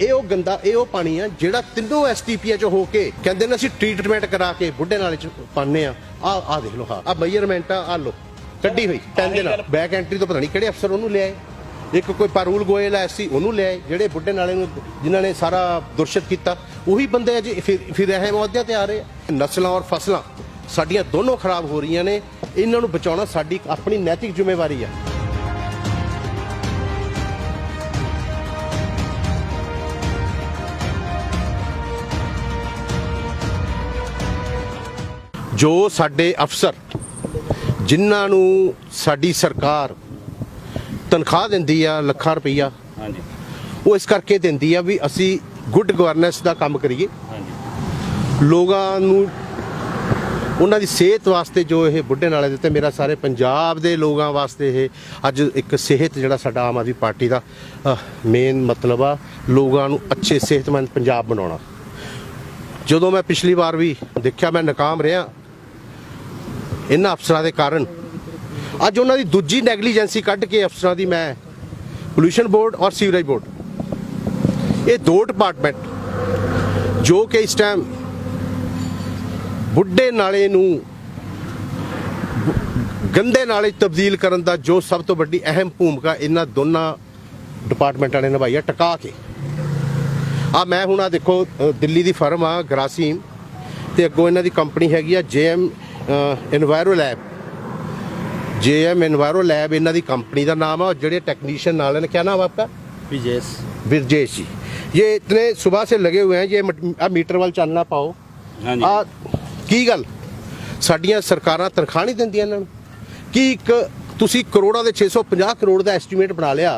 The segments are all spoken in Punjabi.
ਇਹ ਉਹ ਗੰਦਾ ਇਹ ਉਹ ਪਾਣੀ ਆ ਜਿਹੜਾ ਤਿੰਨੋਂ ਐਸਟੀਪੀਆ ਚ ਹੋ ਕੇ ਕਹਿੰਦੇ ਨੇ ਅਸੀਂ ਟ੍ਰੀਟਮੈਂਟ ਕਰਾ ਕੇ ਬੁੱਢੇ ਨਾਲੇ ਚ ਪਾਉਂਦੇ ਆ। ਆ ਆ ਦੇਖ ਲਓ ਹਾਂ ਆ ਮੇਜਰਮੈਂਟ ਆ ਆ ਲੋ ਕੱਢੀ ਹੋਈ ਪੈਨ ਦੇ ਨਾਲ ਬੈਕ ਐਂਟਰੀ ਤੋਂ ਪਤਾ ਨਹੀਂ ਕਿਹੜੇ ਅਫਸਰ ਉਹਨੂੰ ਲਿਆਏ। ਇੱਕ ਕੋਈ ਪਾਰੂਲ ਗੋਇਲ ਐ ਸੀ ਉਹਨੂੰ ਲਿਆਏ ਜਿਹੜੇ ਬੁੱਢੇ ਨਾਲੇ ਨੂੰ ਜਿਨ੍ਹਾਂ ਨੇ ਸਾਰਾ ਦੁਰਸ਼ਤ ਕੀਤਾ। ਉਹੀ ਬੰਦੇ ਅਜੇ ਫਿਰ ਫਿਰ ਇਹ ਮੌਦਿਆਂ ਤੇ ਆ ਰਹੇ ਆ। ਨਸਲਾਂ ਔਰ ਫਸਲਾਂ ਸਾਡੀਆਂ ਦੋਨੋਂ ਖਰਾਬ ਹੋ ਰਹੀਆਂ ਨੇ। ਇਹਨਾਂ ਨੂੰ ਬਚਾਉਣਾ ਸਾਡੀ ਆਪਣੀ ਨੈਤਿਕ ਜ਼ਿੰਮੇਵਾਰੀ ਆ। ਜੋ ਸਾਡੇ ਅਫਸਰ ਜਿਨ੍ਹਾਂ ਨੂੰ ਸਾਡੀ ਸਰਕਾਰ ਤਨਖਾਹ ਦਿੰਦੀ ਆ ਲੱਖਾਂ ਰੁਪਈਆ ਹਾਂਜੀ। ਉਹ ਇਸ ਕਰਕੇ ਦਿੰਦੀ ਆ ਵੀ ਅਸੀਂ ਗੁੱਡ ਗਵਰਨੈਂਸ ਦਾ ਕੰਮ ਕਰੀਏ। ਹਾਂਜੀ। ਲੋਕਾਂ ਨੂੰ ਉਹਨਾਂ ਦੀ ਸਿਹਤ ਵਾਸਤੇ ਜੋ ਇਹ ਬੁੱਢੇ ਨਾਲੇ ਦਿੱਤੇ ਮੇਰਾ ਸਾਰੇ ਪੰਜਾਬ ਦੇ ਲੋਕਾਂ ਵਾਸਤੇ ਇਹ ਅੱਜ ਇੱਕ ਸਿਹਤ ਜਿਹੜਾ ਸਾਡਾ ਆਮ ਆਦਮੀ ਪਾਰਟੀ ਦਾ ਮੇਨ ਮਤਲਬ ਆ ਲੋਕਾਂ ਨੂੰ ਅੱਛੇ ਸਿਹਤਮੰਦ ਪੰਜਾਬ ਬਣਾਉਣਾ। ਜਦੋਂ ਮੈਂ ਪਿਛਲੀ ਵਾਰ ਵੀ ਦੇਖਿਆ ਮੈਂ ਨਾਕਾਮ ਰਿਹਾ ਇਹਨਾਂ ਅਫਸਰਾਂ ਦੇ ਕਾਰਨ। ਅੱਜ ਉਹਨਾਂ ਦੀ ਦੂਜੀ ਨੈਗਲੀਜੈਂਸੀ ਕੱਢ ਕੇ ਅਫਸਰਾਂ ਦੀ ਮੈਂ ਪੋਲੂਸ਼ਨ ਬੋਰਡ ਔਰ ਸੀਵਰੇਜ ਬੋਰਡ। ਇਹ ਦੋ ਡਿਪਾਰਟਮੈਂਟ ਜੋ ਕਿ ਇਸ ਟਾਈਮ ਬੁੱਢੇ ਨਾਲੇ ਨੂੰ ਗੰਦੇ ਨਾਲੇ ਤਬਦੀਲ ਕਰਨ ਦਾ ਜੋ ਸਭ ਤੋਂ ਵੱਡੀ ਅਹਿਮ ਭੂਮਿਕਾ ਇਹਨਾਂ ਦੋਨਾਂ ਡਿਪਾਰਟਮੈਂਟਾਂ ਨੇ ਨਿਭਾਈ ਹੈ ਟਿਕਾ ਕੇ। ਆ ਮੈਂ ਹੁਣ ਆ ਦੇਖੋ ਦਿੱਲੀ ਦੀ ਫਰਮ ਆ, ਗਰਾਸੀਮ, ਤੇ ਅੱਗੋਂ ਇਹਨਾਂ ਦੀ ਕੰਪਨੀ ਹੈਗੀ ਆ, JM enviro lab J M enviro lab ਇਹਨਾਂ ਦੀ ਕੰਪਨੀ ਦਾ ਨਾਮ ਹੈ ਜਿਹੜੇ ਟੈਕਨੀਸ਼ੀਅਨ ਨਾਲ ਇਹਨਾਂ ਕਿਆ ਨਾਮ ਆਪਕਾ? विजेश ब्रजेश ਜੀ। ये ਇਤਨੇ सुबह से लगे ਹੋਏ हैं ये अब ਮੀਟਰ ਵੱਲ ਚੱਲਣਾ ਪਾਓ। ਹਾਂਜੀ। ਕੀ ਗੱਲ? ਸਾਡੀਆਂ ਸਰਕਾਰਾਂ ਤਨਖਾਹ ਨਹੀਂ ਦਿੰਦੀਆਂ ਇਹਨਾਂ ਨੂੰ। ਕੀ ਇੱਕ ਤੁਸੀਂ ਕਰੋੜਾਂ ਦੇ 650 ਕਰੋੜ ਦਾ ਐਸਟੀਮੇਟ ਬਣਾ ਲਿਆ।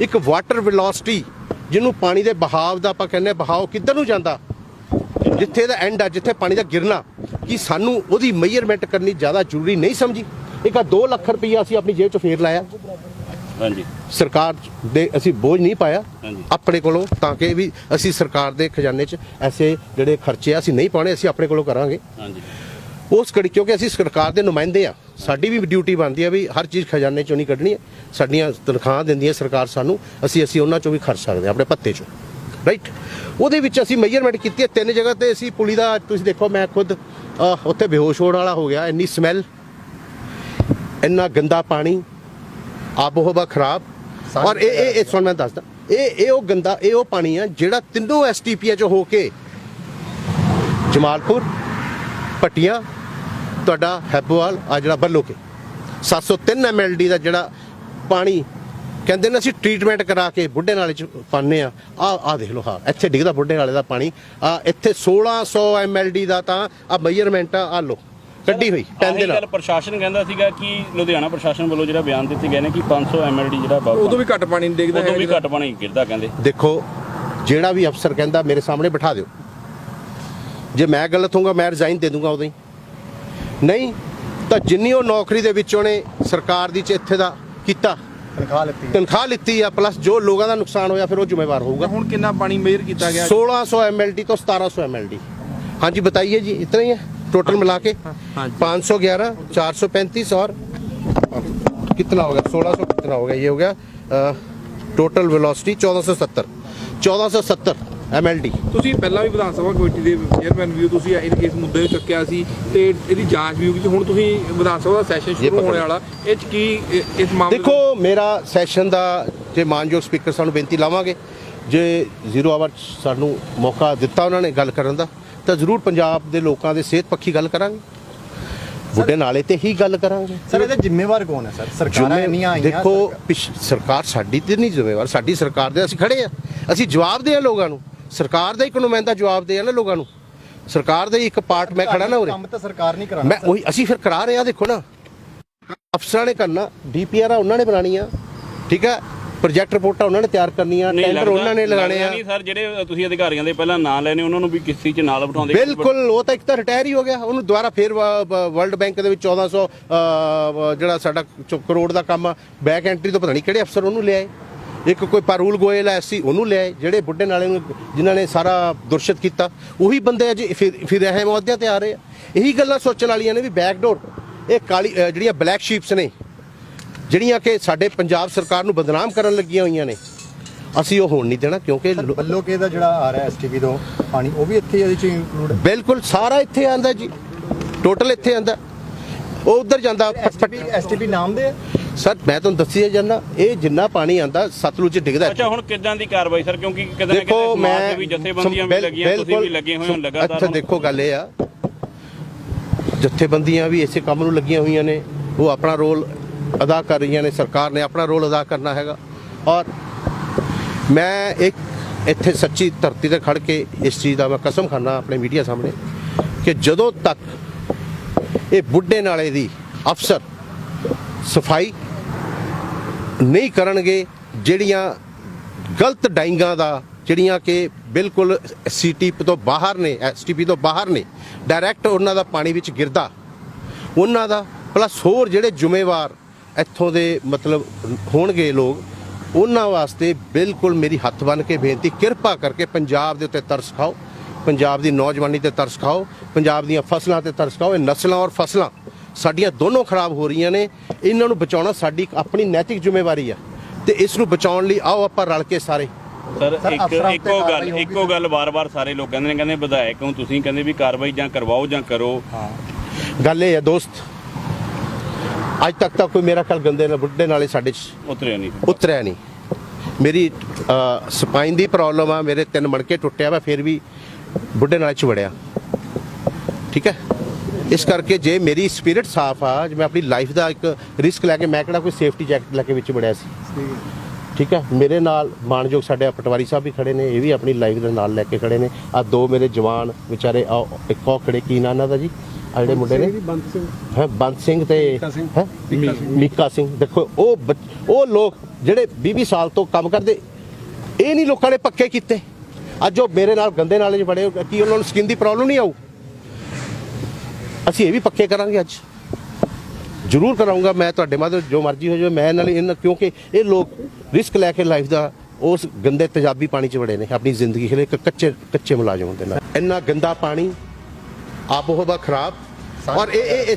ਇੱਕ ਵਾਟਰ ਵੈਲੋਸਿਟੀ ਜਿਹਨੂੰ ਪਾਣੀ ਦੇ ਬਹਾਵ ਦਾ ਆਪਾਂ ਕਹਿੰਦੇ ਬਹਾਵ ਕਿੱਧਰ ਨੂੰ ਜਾਂਦਾ? ਜਿੱਥੇ ਦਾ ਐਂਡ ਆ ਜਿੱਥੇ ਪਾਣੀ ਦਾ ਗਿਰਨਾ ਕੀ ਸਾਨੂੰ ਉਹਦੀ ਮੇਜਰਮੈਂਟ ਕਰਨੀ ਜ਼ਿਆਦਾ ਜ਼ਰੂਰੀ ਨਹੀਂ ਸਮਝੀ? ਇੱਕ ਆ 2 ਲੱਖ ਰੁਪਈਆ ਅਸੀਂ ਆਪਣੀ ਜੇਬ 'ਚ ਫੇਰ ਲਾਇਆ। ਹਾਂਜੀ। ਸਰਕਾਰ ਦੇ ਅਸੀਂ ਬੋਝ ਨਹੀਂ ਪਾਇਆ। ਆਪਣੇ ਕੋਲੋਂ ਤਾਂ ਕਿ ਵੀ ਅਸੀਂ ਸਰਕਾਰ ਦੇ ਖਜ਼ਾਨੇ 'ਚ ਐਸੇ ਜਿਹੜੇ ਖਰਚੇ ਆ ਅਸੀਂ ਨਹੀਂ ਪਾਉਣੇ ਅਸੀਂ ਆਪਣੇ ਕੋਲੋਂ ਕਰਾਂਗੇ। ਹਾਂਜੀ। ਉਸ ਕੜੀ ਕਿਉਂਕਿ ਅਸੀਂ ਸਰਕਾਰ ਦੇ ਨੁਮਾਇੰਦੇ ਆ ਸਾਡੀ ਵੀ ਡਿਊਟੀ ਬਣਦੀ ਆ ਵੀ ਹਰ ਚੀਜ਼ ਖਜ਼ਾਨੇ 'ਚੋਂ ਨਹੀਂ ਕੱਢਣੀ ਹੈ ਸਾਡੀਆਂ ਤਨਖਾਹਾਂ ਦਿੰਦੀ ਹੈ ਸਰਕਾਰ ਸਾਨੂੰ ਅਸੀਂ ਅਸੀਂ ਉਹਨਾਂ 'ਚੋਂ ਵੀ ਖਰਚ ਸਕਦੇ ਹਾਂ ਆਪਣੇ ਪੱਤੇ 'ਚੋਂ। ਰਾਈਟ ਉਹਦੇ ਵਿੱਚ ਅਸੀਂ ਮੇਜਰਮੈਂਟ ਕੀਤੀ ਹੈ ਤਿੰਨ ਜਗ੍ਹਾ ਤੇ ਅਸੀਂ ਪੁਲੀ ਦਾ ਤੁਸੀਂ ਦੇਖੋ ਮੈਂ ਖੁਦ ਉੱਥੇ ਬੇਹੋਸ਼ ਹੋਣ ਵਾਲਾ ਹੋ ਗਿਆ ਇੰਨੀ ਸਮੈਲ ਇੰਨਾ ਗੰਦਾ ਪਾਣੀ ਆਬੋ ਹਵਾ ਖਰਾਬ ਔਰ ਇਹ ਇਹ ਇਹ ਸੁਣ ਮੈਂ ਦੱਸਦਾ ਇਹ ਇਹ ਉਹ ਗੰਦਾ ਇਹ ਉਹ ਪਾਣੀ ਆ ਜਿਹੜਾ ਤਿੰਨੋਂ ਐਸਟੀਪੀਆ ਚ ਹੋ ਕੇ ਜਮਾਲਪੁਰ ਪਟੀਆਂ ਤੁਹਾਡਾ ਹੈਬੋਵਾਲ ਆ ਜਿਹੜਾ ਬੱਲੋਕੇ 703 ਐਮਐਲਡੀ ਦਾ ਜਿਹੜਾ ਪਾਣੀ ਕਹਿੰਦੇ ਨੇ ਅਸੀਂ ਟ੍ਰੀਟਮੈਂਟ ਕਰਾ ਕੇ ਬੁੱਢੇ ਨਾਲੇ ਚ ਪਾਉਂਦੇ ਆ ਆ ਆ ਦੇਖ ਲਓ ਹਾਂ ਇੱਥੇ ਡਿੱਗਦਾ ਬੁੱਢੇ ਨਾਲੇ ਦਾ ਪਾਣੀ। ਆ ਇੱਥੇ 1600 ਐਮਐਲਡੀ ਦਾ ਤਾਂ ਆ ਮੇਜਰਮੈਂਟ ਆ ਆ ਲੋ ਕੱਢੀ ਹੋਈ ਪੈਨ ਦੇ ਨਾਲ। ਪ੍ਰਸ਼ਾਸਨ ਕਹਿੰਦਾ ਸੀਗਾ ਕਿ ਲੁਧਿਆਣਾ ਪ੍ਰਸ਼ਾਸਨ ਵੱਲੋਂ ਜਿਹੜਾ ਬਿਆਨ ਦਿੱਤੇ ਗਏ ਨੇ ਕਿ 500 ਐਮਐਲਡੀ ਜਿਹੜਾ ਬਾਬਾ ਉਦੋਂ ਵੀ ਘੱਟ ਪਾਣੀ ਨਹੀਂ ਡਿੱਗਦਾ ਉਦੋਂ ਵੀ ਘੱਟ ਪਾਣੀ ਗਿਰਦਾ ਕਹਿੰਦੇ। ਦੇਖੋ ਜਿਹੜਾ ਵੀ ਅਫਸਰ ਕਹਿੰਦਾ ਮੇਰੇ ਸਾਹਮਣੇ ਬਿਠਾ ਦਿਓ। ਜੇ ਮੈਂ ਗਲਤ ਹੋਊਗਾ ਮੈਂ ਰਿਜ਼ਾਈਨ ਦੇ ਦੂੰਗਾ ਉਦੋਂ ਹੀ। ਨਹੀਂ ਤਾਂ ਜਿੰਨੀ ਉਹ ਨੌਕਰੀ ਦੇ ਵਿੱਚ ਉਹਨੇ ਸਰਕਾਰ ਦੀ ਚ ਇੱਥੇ ਦਾ ਕੀਤਾ ਤਨਖਾਹ ਲਿੱਤੀ ਤਨਖਾਹ ਲਿੱਤੀ ਆ ਪਲੱਸ ਜੋ ਲੋਕਾਂ ਦਾ ਨੁਕਸਾਨ ਹੋਇਆ ਫਿਰ ਉਹ ਜ਼ਿੰਮੇਵਾਰ ਹੋਊਗਾ ਹੁਣ ਕਿੰਨਾ ਪਾਣੀ ਮੇਜਰ ਕੀਤਾ ਗਿਆ 1600 एमएलडी तो 1700 एमएलडी हाँ जी बताइए जी इतना ही है टोटल मिला के हाँ जी। 511 435 और कितना हो गया 1600 कितना हो गया ये हो गया टोटल वेलोसिटी 1470 1470 ਐਮਐਲਟੀ ਤੁਸੀਂ ਪਹਿਲਾਂ ਵੀ ਵਿਧਾਨ ਸਭਾ ਕਮੇਟੀ ਦੇ ਚੇਅਰਮੈਨ ਵੀ ਤੁਸੀਂ ਇਹ- ਇਸ ਮੁੱਦੇ ਨੂੰ ਚੱਕਿਆ ਸੀ ਤੇ ਇਹਦੀ ਜਾਂਚ ਵੀ ਹੋਊਗੀ ਤੇ ਹੁਣ ਤੁਸੀਂ ਵਿਧਾਨ ਸਭਾ ਦਾ ਸੈਸ਼ਨ ਸ਼ੁਰੂ ਹੋਣ ਵਾਲਾ ਇਹ 'ਚ ਕੀ ਇਸ ਮਾਮਲੇ ਦੇਖੋ ਮੇਰਾ ਸੈਸ਼ਨ ਦਾ ਜੇ ਮਾਨਯੋਗ ਸਪੀਕਰ ਸਾਨੂੰ ਬੇਨਤੀ ਲਾਵਾਂਗੇ ਜੇ ਜ਼ੀਰੋ ਆਵਰ ਸਾਨੂੰ ਮੌਕਾ ਦਿੱਤਾ ਉਹਨਾਂ ਨੇ ਗੱਲ ਕਰਨ ਦਾ ਤਾਂ ਜ਼ਰੂਰ ਪੰਜਾਬ ਦੇ ਲੋਕਾਂ ਦੇ ਸਿਹਤ ਪੱਖੀ ਗੱਲ ਕਰਾਂਗੇ। ਬੁੱਢੇ ਨਾਲੇ ਤੇ ਹੀ ਗੱਲ ਕਰਾਂਗੇ। ਸਰ ਇਹਦਾ ਜ਼ਿੰਮੇਵਾਰ ਕੌਣ ਹੈ ਸਰ? ਸਰਕਾਰਾਂ ਜ਼ਿੰਮੇ- ਆਈਆਂ ਦੇਖੋ ਸਰਕਾਰ ਸਾਡੀ ਤੇ ਨਹੀਂ ਜ਼ਿੰਮੇਵਾਰ ਸਾਡੀ ਸਰਕਾਰ ਦੇ ਅਸੀਂ ਖੜੇ ਆ। ਅਸੀਂ ਜਵਾਬ ਦੇ ਆ ਲੋਕਾਂ ਨੂੰ। ਸਰਕਾਰ ਦਾ ਇੱਕ ਨੁਮਾਇੰਦਾ ਜਵਾਬ ਦੇ ਆ ਨਾ ਲੋਕਾਂ ਨੂੰ। ਸਰਕਾਰ ਦਾ ਹੀ ਇੱਕ ਪਾਰਟ ਮੈਂ ਖੜਾ ਨਾ ਉਰੇ। ਕੰਮ ਤਾਂ ਸਰਕਾਰ ਨਹੀਂ ਕਰਾਉਂਦੀ ਮੈਂ ਉਹੀ ਅਸੀਂ ਫਿਰ ਕਰਾ ਰਹੇ ਆ ਦੇਖੋ ਨਾ। ਅਫਸਰਾਂ ਨੇ ਕਰਨਾ ਡੀਪੀਆਰ ਆ ਉਹਨਾਂ ਨੇ ਬਣਾਣੀ ਆ ਠੀਕ ਹੈ ਪ੍ਰੋਜੈਕਟ ਰਿਪੋਰਟਾਂ ਉਹਨਾਂ ਨੇ ਤਿਆਰ ਕਰਨੀਆਂ ਟੈਂਡਰ ਉਹਨਾਂ ਨੇ ਲਗਾਣੇ ਆ। ਨਹੀਂ ਸਰ ਜਿਹੜੇ ਤੁਸੀਂ ਅਧਿਕਾਰੀਆਂ ਦੇ ਪਹਿਲਾਂ ਨਾਂ ਲੈਣੇ ਉਹਨਾਂ ਨੂੰ ਵੀ ਕਿਸੇ ਚ ਨਾਲ ਬਿਠਾਉਂਦੇ ਬਿਲਕੁਲ ਉਹ ਤਾਂ ਇੱਕ ਤਾਂ ਰਿਟਾਇਰ ਹੀ ਹੋ ਗਿਆ। ਉਹਨੂੰ ਦੁਬਾਰਾ ਫੇਰ ਵਰਲਡ ਬੈਂਕ ਦੇ ਵਿੱਚ 1400 ਅਹ, ਜਿਹੜਾ ਸਾਡਾ ਕਰੋੜ ਦਾ ਕੰਮ ਬੈਕ ਐਂਟਰੀ ਤੋਂ ਪਤਾ ਨਹੀਂ ਕਿਹੜੇ ਅਫਸਰ ਉਹਨੂੰ ਲਿਆਏ। ਇੱਕ ਕੋਈ ਪਾਰੂਲ ਗੋਇਲ ਐ ਸੀ ਉਹਨੂੰ ਲਿਆਏ ਜਿਹੜੇ ਬੁੱਢੇ ਨਾਲੇ ਨੂੰ ਜਿਨ੍ਹਾਂ ਨੇ ਸਾਰਾ ਦੁਰਸ਼ਤ ਕੀਤਾ ਉਹੀ ਬੰਦੇ ਅਜੇ ਫਿਰ ਇਹ ਮੌਦਿਆਂ ਤੇ ਆ ਰਹੇ ਆ। ਇਹੀ ਗੱਲਾਂ ਸੋਚਣ ਵਾਲੀਆਂ ਨੇ ਵੀ ਬੈਕਡੋਰ ਇਹ ਕਾਲੀ ਜਿਹੜੀਆਂ ਬਲੈਕ ਸ਼ੀਪਸ ਨੇ ਜਿਹੜੀਆਂ ਕਿ ਸਾਡੇ ਪੰਜਾਬ ਸਰਕਾਰ ਨੂੰ ਬਦਨਾਮ ਕਰਨ ਲੱਗੀਆਂ ਹੋਈਆਂ ਨੇ ਅਸੀਂ ਉਹ ਹੋਣ ਨਹੀਂ ਦੇਣਾ ਕਿਉਂਕਿ ਸਰ ਲੋ- ਬੱਲੋ ਕੇ ਦਾ ਜਿਹੜਾ ਆ ਰਿਹਾ ਐਸਟੀਵੀ ਤੋਂ ਪਾਣੀ ਉਹ ਵੀ ਇੱਥੇ ਇਹਦੇ ਚ ਇੰਕਲੂਡ ਬਿਲਕੁਲ ਸਾਰਾ ਇੱਥੇ ਆਂਦਾ ਜੀ ਟੋਟਲ ਇੱਥੇ ਆਂਦਾ ਉਹ ਉਧਰ ਜਾਂਦਾ ਐਸਟੀਵੀ ਨਾਮ ਦੇ? ਸਰ ਮੈਂ ਤੁਹਾਨੂੰ ਦੱਸਿਆ ਜਾਂਦਾ ਇਹ ਜਿੰਨਾ ਪਾਣੀ ਆਂਦਾ ਸਤਲੁਜ 'ਚ ਡਿੱਗਦਾ। ਅੱਛਾ ਹੁਣ ਕਿੱਦਾਂ ਦੀ ਕਾਰਵਾਈ ਸਰ? ਕਿਉਂਕਿ ਕਿਤੇ ਨਾ ਦੇਖੋ ਕਿਤੇ ਮੈਂ ਵੀ ਜਥੇਬੰਦੀਆਂ ਵੀ ਲੱਗੀਆਂ ਤੁਸੀਂ ਵੀ ਲੱਗੇ ਹੋਏ ਹੋ ਲਗਾਤਾਰ। ਅੱਛਾ ਦੇਖੋ ਗੱਲ ਇਹ ਆ। ਜਥੇਬੰਦੀਆਂ ਵੀ ਇਸੇ ਕੰਮ ਨੂੰ ਲੱਗੀਆਂ ਹੋਈਆਂ ਨੇ। ਉਹ ਆਪਣਾ ਰੋਲ ਅਦਾ ਕਰ ਰਹੀਆਂ ਨੇ ਸਰਕਾਰ ਨੇ ਆਪਣਾ ਰੋਲ ਅਦਾ ਕਰਨਾ ਹੈਗਾ। ਔਰ ਮੈਂ ਇੱਕ ਇੱਥੇ ਸੱਚੀ ਧਰਤੀ ਤੇ ਖੜ ਕੇ ਇਸ ਚੀਜ਼ ਦਾ ਮੈਂ ਕਸਮ ਖਾਨਾ ਆਪਣੇ ਮੀਡੀਆ ਸਾਹਮਣੇ ਕਿ ਜਦੋਂ ਤੱਕ ਇਹ ਬੁੱਢੇ ਨਾਲੇ ਦੀ ਅਫਸਰ ਸਫ਼ਾਈ ਨਹੀਂ ਕਰਨਗੇ, ਜਿਹੜੀਆਂ ਗਲਤ ਡਾਈਂਗਾਂ ਦਾ, ਜਿਹੜੀਆਂ ਕਿ ਬਿਲਕੁਲ ਸੀਟੀ ਤੋਂ ਬਾਹਰ ਨੇ ਐਸਟੀਪੀ ਤੋਂ ਬਾਹਰ ਨੇ ਡਾਇਰੈਕਟ ਉਹਨਾਂ ਦਾ ਪਾਣੀ ਵਿੱਚ ਗਿਰਦਾ। ਉਹਨਾਂ ਦਾ ਪਲੱਸ ਹੋਰ ਜਿਹੜੇ ਜ਼ਿੰਮੇਵਾਰ ਇੱਥੋਂ ਦੇ ਮਤਲਬ ਹੋਣਗੇ ਲੋਕ, ਉਹਨਾਂ ਵਾਸਤੇ ਬਿਲਕੁਲ ਮੇਰੀ ਹੱਥ ਬੰਨ ਕੇ ਬੇਨਤੀ, ਕਿਰਪਾ ਕਰਕੇ ਪੰਜਾਬ ਦੇ ਉੱਤੇ ਤਰਸ ਖਾਓ, ਪੰਜਾਬ ਦੀ ਨੌਜਵਾਨੀ ਤੇ ਤਰਸ ਖਾਓ, ਪੰਜਾਬ ਦੀਆਂ ਫਸਲਾਂ ਤੇ ਤਰਸ ਖਾਓ, ਇਹ ਨਸਲਾਂ ਔਰ ਫਸਲਾਂ। ਸਾਡੀਆਂ ਦੋਨੋਂ ਖਰਾਬ ਹੋ ਰਹੀਆਂ ਨੇ ਇਹਨਾਂ ਨੂੰ ਬਚਾਉਣਾ ਸਾਡੀ ਆਪਣੀ ਨੈਤਿਕ ਜ਼ਿੰਮੇਵਾਰੀ ਆ ਤੇ ਇਸ ਨੂੰ ਬਚਾਉਣ ਲਈ ਆਓ ਆਪਾਂ ਰਲ ਕੇ ਸਾਰੇ। ਸਰ ਇੱਕ ਇੱਕੋ ਗੱਲ ਇੱਕੋ ਗੱਲ ਵਾਰ-ਵਾਰ ਸਾਰੇ ਲੋਕ ਕਹਿੰਦੇ ਨੇ ਕਹਿੰਦੇ ਵਿਧਾਇਕ ਹੋ ਤੁਸੀਂ ਕਹਿੰਦੇ ਵੀ ਕਾਰਵਾਈ ਜਾਂ ਕਰਵਾਓ ਜਾਂ ਕਰੋ। ਗੱਲ ਇਹ ਹੈ ਦੋਸਤ ਅੱਜ ਤੱਕ ਤਾਂ ਕੋਈ ਮੇਰਾ ਖਿਆਲ ਗੰਦੇ ਨਾਲ ਬੁੱਢੇ ਨਾਲੇ ਸਾਡੇ 'ਚ ਉਤਰਿਆ ਨਹੀਂ। ਉਤਰਿਆ ਨਹੀਂ। ਮੇਰੀ ਸਪਾਈਨ ਦੀ ਪ੍ਰੋਬਲਮ ਆ ਮੇਰੇ ਤਿੰਨ ਮਣਕੇ ਟੁੱਟਿਆ ਵਾ ਫਿਰ ਵੀ ਬੁੱਢੇ ਨਾਲੇ ਚ ਵੜਿਆ। ਠੀਕ ਹੈ? ਇਸ ਕਰਕੇ ਜੇ ਮੇਰੀ ਸਪਿਰਿਟ ਸਾਫ਼ ਆ ਜੇ ਮੈਂ ਆਪਣੀ ਲਾਈਫ ਦਾ ਇੱਕ ਰਿਸਕ ਲੈ ਕੇ ਮੈਂ ਕਿਹੜਾ ਕੋਈ ਸੇਫਟੀ ਜੈਕਟ ਲੈ ਕੇ ਵਿੱਚ ਵੜਿਆ ਸੀ। ਠੀਕ ਹੈ। ਮੇਰੇ ਨਾਲ ਮਾਨਯੋਗ ਸਾਡੇ ਪਟਵਾਰੀ ਸਾਹਿਬ ਵੀ ਖੜੇ ਨੇ ਇਹ ਵੀ ਆਪਣੀ ਲਾਈਫ ਦੇ ਨਾਲ ਲੈ ਕੇ ਖੜੇ ਨੇ। ਆ ਦੋ ਮੇਰੇ ਜਵਾਨ ਵਿਚਾਰੇ ਆ ਇੱਕ ਉਹ ਖੜੇ ਕੀ ਨਾਂ ਇਹਨਾਂ ਦਾ ਜੀ? ਆ ਜਿਹੜੇ ਮੁੰਡੇ ਨੇ? ਹੈ ਬੰਦ ਸਿੰਘ ਤੇ ਹੈਂ? ਮੀਕਾ ਸਿੰਘ। ਦੇਖੋ ਉਹ ਉਹ ਲੋਕ ਜਿਹੜੇ 20 ਸਾਲ ਤੋਂ ਕੰਮ ਕਰਦੇ ਇਹ ਨਹੀਂ ਲੋਕਾਂ ਨੇ ਪੱਕੇ ਕੀਤੇ। ਅੱਜ ਉਹ ਮੇਰੇ ਨਾਲ ਗੰਦੇ ਨਾਲੇ 'ਚ ਬੜੇ ਕੀ ਉਹਨਾਂ ਨੂੰ ਸਕਿਨ ਦੀ ਪ੍ਰੋਬਲਮ ਨਹੀਂ ਆਊ? ਅਸੀਂ ਇਹ ਵੀ ਪੱਕੇ ਕਰਾਂਗੇ ਅੱਜ। ਜ਼ਰੂਰ ਕਰਾਉਂਗਾ ਮੈਂ ਤੁਹਾਡੇ ਮਾਧਿਅਮ ਜੋ ਮਰਜ਼ੀ ਹੋ ਜਾਵੇ, ਮੈਂ ਨਾਲ ਇਹਨਾਂ ਕਿਉਂਕਿ ਇਹ ਲੋਕ ਰਿਸਕ ਲੈ ਕੇ ਲਾਈਫ ਦਾ ਉਸ ਗੰਦੇ ਤੇਜ਼ਾਬੀ ਪਾਣੀ 'ਚ ਵੜੇ ਨੇ, ਆਪਣੀ ਜ਼ਿੰਦਗੀ ਖਲੇ ਕੱਚੇ ਕੱਚੇ ਮੁਲਾਜ਼ਮ ਹੁੰਦੇ ਨਾਲ ਇੰਨਾ ਗੰਦਾ ਪਾਣੀ ਆਬੋ ਹਵਾ ਖਰਾਬ, ਔਰ ਇਹ ਇਹ